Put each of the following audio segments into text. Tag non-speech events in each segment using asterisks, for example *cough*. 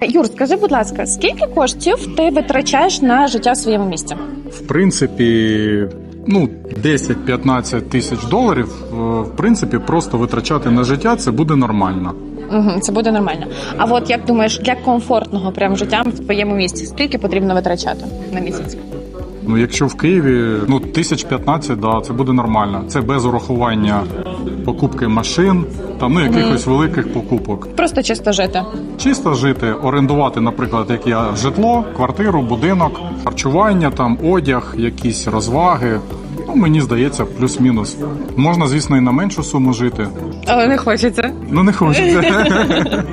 Юр, скажи, будь ласка, скільки коштів ти витрачаєш на життя в своєму місті? В принципі, ну 10-15 тисяч доларів, е, в принципі, просто витрачати на життя це буде нормально. Угу, це буде нормально. А от як думаєш, для комфортного прям життя в твоєму місті, скільки потрібно витрачати на місяць? Ну, якщо в Києві, ну тисяч 15, да, це буде нормально. Це без урахування покупки машин, там ну якихось великих покупок. Просто чисто жити. Чисто жити, орендувати, наприклад, як я житло, квартиру, будинок, харчування, там одяг, якісь розваги. Ну, мені здається, плюс-мінус. Можна, звісно, і на меншу суму жити. Але не хочеться. Ну не хочеться. *laughs*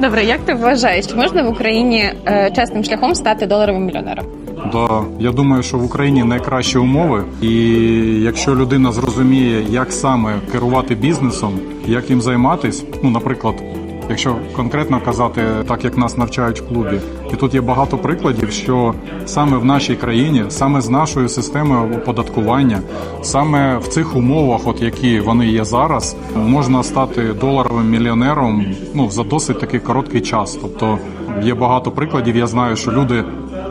Добре, як ти вважаєш, чи можна в Україні е, чесним шляхом стати доларовим мільйонером? Да, я думаю, що в Україні найкращі умови, і якщо людина зрозуміє, як саме керувати бізнесом, як їм займатись, ну, наприклад, якщо конкретно казати так, як нас навчають в клубі, і тут є багато прикладів, що саме в нашій країні, саме з нашою системою оподаткування, саме в цих умовах, от які вони є зараз, можна стати доларовим мільйонером ну за досить такий короткий час. Тобто є багато прикладів. Я знаю, що люди.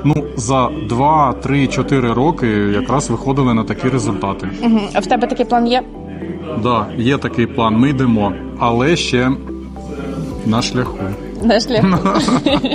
Ну, за 2, 3, 4 роки якраз виходили на такі результати. Угу. А в тебе такий план є? Да, є такий план. Ми йдемо, але ще на шляху. На шляху. *laughs*